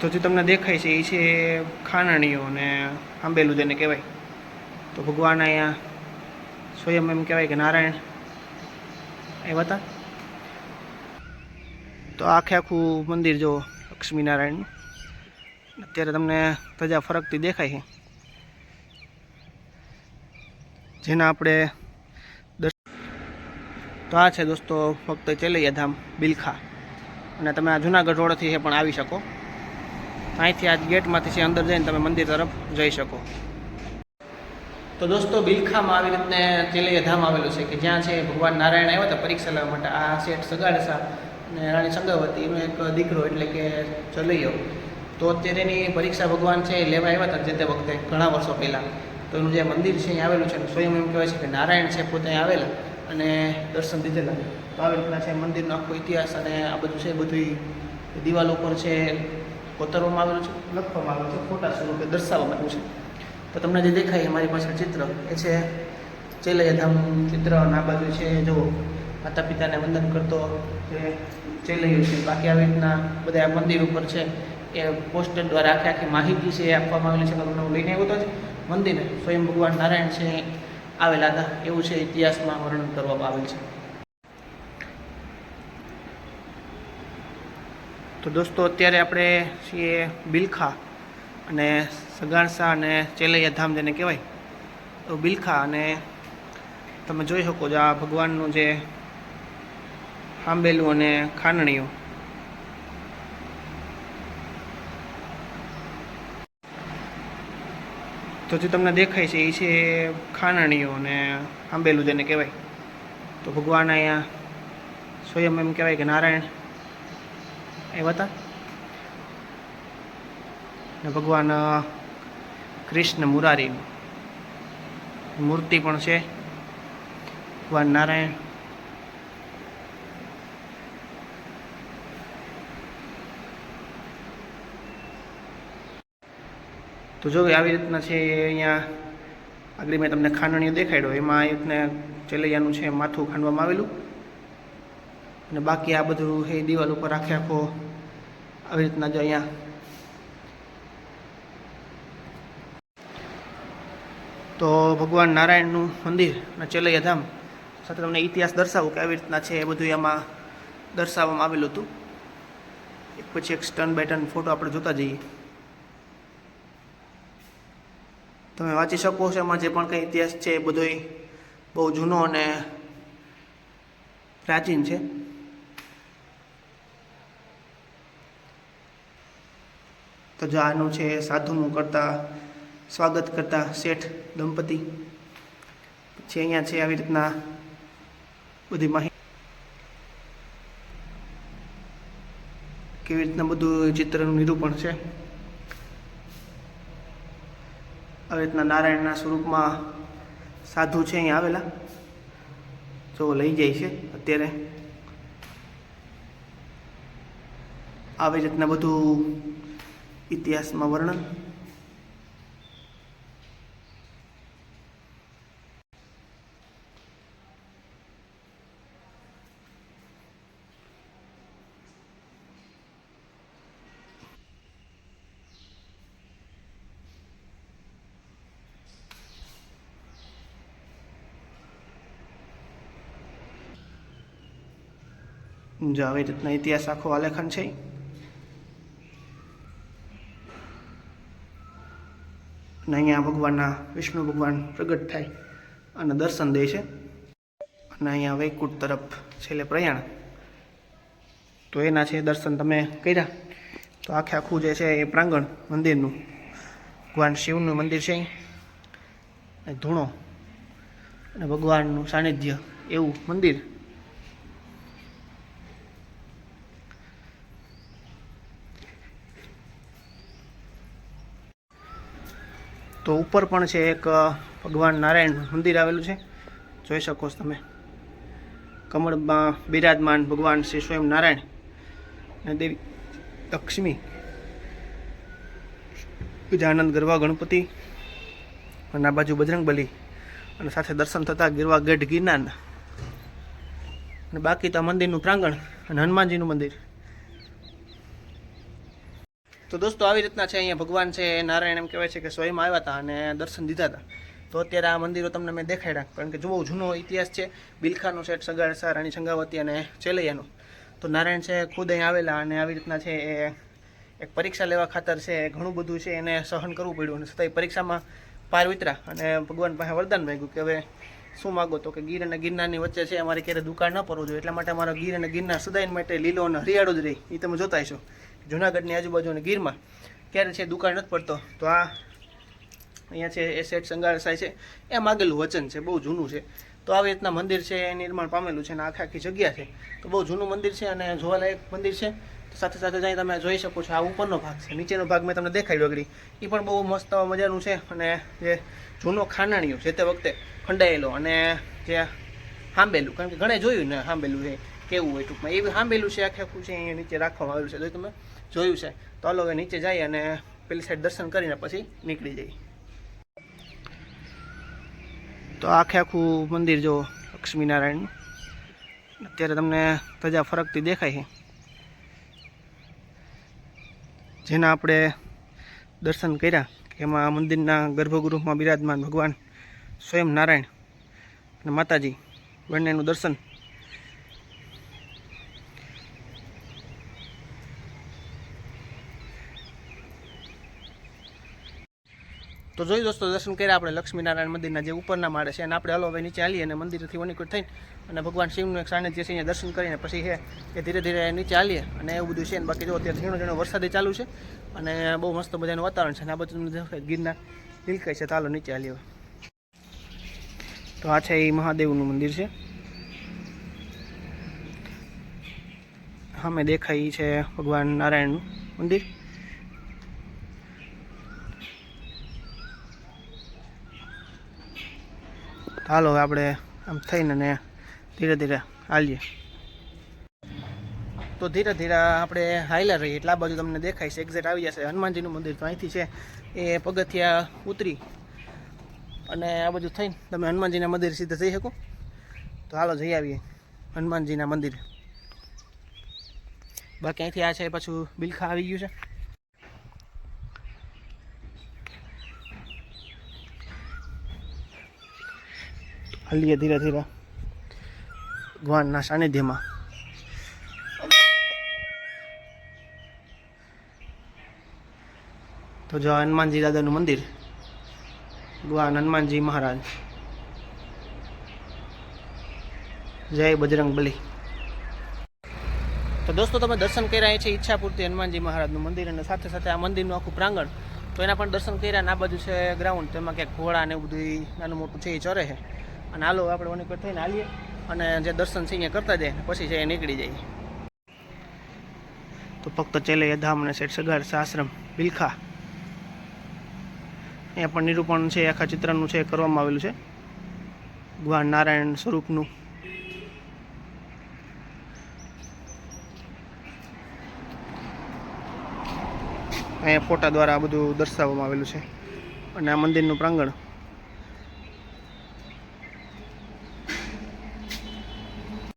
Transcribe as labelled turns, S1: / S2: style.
S1: તો જે તમને દેખાય છે એ છે ખાનણીઓ ને આંબેલું જેને કહેવાય. તો ભગવાન અહીંયા સ્વયં એમ કહેવાય કે નારાયણ આવ્યા હતા. તો આખે આખું મંદિર જો લક્ષ્મીનારાયણનું. અત્યારે તમને પ્રજા ફરકતી દેખાય છે. જેના આપણે તો આ છે દોસ્તો, ફક્ત ચેલૈયા ધામ, બિલખા. અને તમે આ જુનાગઢ રોડથી પણ આવી શકો. અહીંથી આ ગેટમાંથી છે, અંદર જઈને તમે મંદિર તરફ જઈ શકો. તો દોસ્તો, બિલખામાં આવી રીતને ચેલૈયા ધામ આવેલું છે કે જ્યાં છે, ભગવાન નારાયણ આવ્યા હતા પરીક્ષા લેવા માટે. આ શેઠ સગાડસા અને રાણી સંગાવતી, એનો એક દીકરો એટલે કે ચલૈયો. તો અત્યારે એની પરીક્ષા ભગવાન છે એ લેવા આવ્યા હતા જે તે વખતે, ઘણા વર્ષો પહેલાં. તો એનું જે મંદિર છે અહીં આવેલું છે સ્વયં એમ કહેવાય છે કે નારાયણ છે, પોતે આવેલા અને દર્શન દીધેલા. તો આવી રીતના છે, મંદિરનો આખો ઇતિહાસ અને આ બધું છે બધું દિવાલ ઉપર છે કોતરવામાં આવેલું છે? લખવામાં આવેલું છે, ખોટા સ્વરૂપે દર્શાવવામાં આવ્યું છે. તો તમને જે દેખાય અમારી પાસે ચિત્ર એ છે ચેલૈયા ધામનું ચિત્ર આ બાજુ છે, જો માતા પિતાને વંદન કરતો જે ચેલૈયો છે. બાકી આવી રીતના બધા આ મંદિર ઉપર છે એ પોસ્ટર દ્વારા આખી આખી માહિતી છે એ આપવામાં આવેલી છે. તમને હું લઈને આવ્યો હતો મંદિરે સ્વયં ભગવાન નારાયણ છે, આવેલા હતા. એવું છે, ઇતિહાસમાં વર્ણન કરવામાં આવેલ છે. તો દોસ્તો, અત્યારે આપણે છીએ બિલખા અને સગાણસા અને ચેલૈયા ધામ જેને કહેવાય. તો બિલખા અને તમે જોઈ શકો છો આ ભગવાનનું જે આંબેલું અને ખાનણીઓ તો જે તમને દેખાય છે એ છે ખાનણીઓ અને આંબેલું જેને કહેવાય. તો ભગવાન અહીંયા સ્વયં એમ કહેવાય કે નારાયણ આવ્યા હતા? ને ભગવાન કૃષ્ણ મુરારી મૂર્તિ પણ છે. ભગવાન નારાયણ. તો જો આવી રીતના છે અહીંયા, આગળ મેં તમને ખાંડણીઓ દેખાડ્યો. એમાં આવી રીતના ચેલૈયાનું છે, માથું ખાંડવામાં આવેલું. અને બાકી આ બધું એ દિવાલ ઉપર આખે આખો આવી રીતના જો અહીંયા. તો ભગવાન નારાયણનું મંદિર અને ચેલૈયા ધામ. સાથે તમને ઇતિહાસ દર્શાવું કે આવી રીતના છે એ બધું એમાં દર્શાવવામાં આવેલું હતું. એક પછી એક સ્ટન બાય ફોટો આપણે જોતા જઈએ. તમે વાંચી શકો છો એમાં જે પણ કંઈ ઇતિહાસ છે એ બધોય બહુ જૂનો અને પ્રાચીન છે. તો જો આનું છે સાધુનું કરતા, સ્વાગત કરતા શેઠ દંપતી, પછી અહીંયા છે આવી રીતના બધી માહિતી કેવી રીતના બધું ચિત્રનું નિરૂપણ છે. આવી રીતના નારાયણના સ્વરૂપમાં સાધુ છે અહીંયા આવેલા. જો લઈ જાય છે અત્યારે. આવી રીતના બધું ઇતિહાસમાં વર્ણન. જો આવી રીતના ઇતિહાસ આખો આલેખન છે. અને અહીંયા ભગવાનના, વિષ્ણુ ભગવાન પ્રગટ થાય અને દર્શન દે છે. અને અહીંયા વૈકુંઠ તરફ છેલ્લે પ્રયાણ. તો એના છે દર્શન તમે કર્યા. તો આખે આખું જે છે એ પ્રાંગણ મંદિરનું. ભગવાન શિવનું મંદિર છે. અને ધૂણો. અને ભગવાનનું સાનિધ્ય એવું મંદિર. તો ઉપર પણ છે એક ભગવાન નારાયણ મંદિર આવેલું છે. જોઈ શકો છો તમે. કમળમાં બિરાજમાન ભગવાન શ્રી સ્વયં નારાયણ અને દેવી લક્ષ્મી. ગજાનંદ ગરવા ગણપતિ અને આ બાજુ બજરંગ બલી અને સાથે દર્શન થતાં ગીરવા ગઢ ગિરનારના અને બાકી તો મંદિરનું પ્રાંગણ અને હનુમાનજીનું મંદિર. તો દોસ્તો, આવી રીતના છે અહીંયા ભગવાન છે, નારાયણ એમ કહેવાય છે કે સ્વયં આવ્યા હતા અને દર્શન દીધા હતા. તો અત્યારે આ મંદિરો તમને મેં દેખાડ્યા, કારણ કે બહુ જૂનો ઇતિહાસ છે, બિલખાનો છે સગાડસા રાણી સંગાવતી અને ચેલૈયાનો. તો નારાયણ છે, ખુદ અહીં આવેલા અને આવી રીતના છે, એ એક પરીક્ષા લેવા ખાતર છે, ઘણું બધું છે, એને સહન કરવું પડ્યું અને છતાંય પરીક્ષામાં પાર વિતરા અને ભગવાન પાસે વરદાન માગ્યું કે હવે શું માગો તો કે ગીર અને ગિરનારની વચ્ચે છે, અમારે ક્યારે દુકાળ ન પડવું જોઈએ, એટલા માટે અમારો ગીર અને ગિરનાર સદાય માટે લીલો અને હરિયાળો જ રહી એ તમે જોતા હશો. જુનાગઢની આજુબાજુ અને ગીરમાં ક્યારે છે દુકાળ નથી પડતો, તો આ અહીંયા છે એ સેટ સંગાળ છે. એ માગેલું વચન છે, બહુ જૂનું છે. તો આવી રીતના મંદિર છે, એ નિર્માણ પામેલું છે અને આખી આખી જગ્યા છે. તો બહુ જૂનું મંદિર છે અને જોવાલાયક મંદિર છે. સાથે સાથે જઈ તમે જોઈ શકો છો આ ઉપરનો ભાગ છે. નીચેનો ભાગ મેં તમને દેખાડ્યો આગળ એ પણ બહુ મસ્ત મજાનું છે અને જે જૂનો ખાનાણીઓ જે તે વખતે ખંડાયેલો અને જે હાંબેલું, કારણ કે ઘણે જોયું ને હાંબેલું છે. કેવું હોય ટૂંકમાં? એ સાંભેલું છે, આખે આખું છે, અહીંયા નીચે રાખવામાં આવેલું છે. તો તમે જોયું છે. તો હાલો નીચે જઈએ અને પેલી સાઈડ દર્શન કરીને પછી નીકળી જઈએ. તો આખે આખું મંદિર જો લક્ષ્મીનારાયણનું. અત્યારે તમને ધજા ફરકતી દેખાય છે. જેના આપણે દર્શન કર્યા, એમાં મંદિરના ગર્ભગૃહમાં બિરાજમાન ભગવાન સ્વયં નારાયણ અને માતાજી બંનેનું દર્શન તો જોઈ દોસ્તો, દર્શન કર્યા આપણે લક્ષ્મીનારાયણ મંદિરના જે ઉપરના માળે છે અને આપણે હલો હવે નીચે આવીએ અને મંદિરથી વનિકટ થઈને અને ભગવાન શિવનું એક સાનિધ્ય છે અહીંયા દર્શન કરીને પછી છે એ ધીરે ધીરે નીચે આવીએ અને એવું બધું છે અને બાકી જો અત્યારે ઝીણો ઝીણો વરસાદ ચાલુ છે અને બહુ મસ્ત મજાનું વાતાવરણ છે અને આ બધું ગિરનાર લીલકાય છે, તો નીચે આવીએ તો આ છે એ મહાદેવનું મંદિર છે. સામે દેખાય છે ભગવાન નારાયણનું મંદિર. હાલો આપણે આમ થઈને ને ધીરે ધીરે હાલીએ. તો ધીરે ધીરે આપણે હાલ્યા રહીએ. એટલે આ બાજુ તમને દેખાય છે એક્ઝેક્ટ આવી જશે. હનુમાનજીનું મંદિર તો અહીંથી છે. એ પગથિયા ઉતરી અને આ બાજુ થઈને તમે હનુમાનજીના મંદિર સીધા જઈ શકો. તો હાલો, જઈ આવીએ હનુમાનજીના મંદિરે. બાકી અહીંથી આ છે, પાછું બિલખા આવી ગયું છે. હલીએ ધીરે ધીરે. ભગવાનના સાનિધ્યમાં. તો જો હનુમાનજી દાદાનું મંદિર, ભગવાન હનુમાનજી મહારાજ. જય બજરંગ બલી. તો દોસ્તો, તમે દર્શન કર્યા છે ઈચ્છાપૂર્તિ હનુમાનજી મહારાજનું મંદિર અને સાથે સાથે આ મંદિરનું આખું પ્રાંગણ. તો એના પણ દર્શન કર્યા અને આ બાજુ છે ગ્રાઉન્ડ તેમાં ક્યાંક ઘોડા ને એવું બધું નાનું મોટું છે, એ ચરે છે. અને હાલો, આપણે ઓની પર થઈને હાલીએ અને જે દર્શન છે કરતા જાય, પછી છે નીકળી જાય તો ફક્ત ચેલે ધામ અને શેઠ સગાર આશ્રમ બિલખા અહીંયા પણ નિરૂપણ છે, આખા ચિત્રનું છે, કરવામાં આવેલું છે. ભગવાન નારાયણ સ્વરૂપનું. અહીંયા ફોટા દ્વારા આ બધું દર્શાવવામાં આવેલું છે. અને આ મંદિરનું પ્રાંગણ.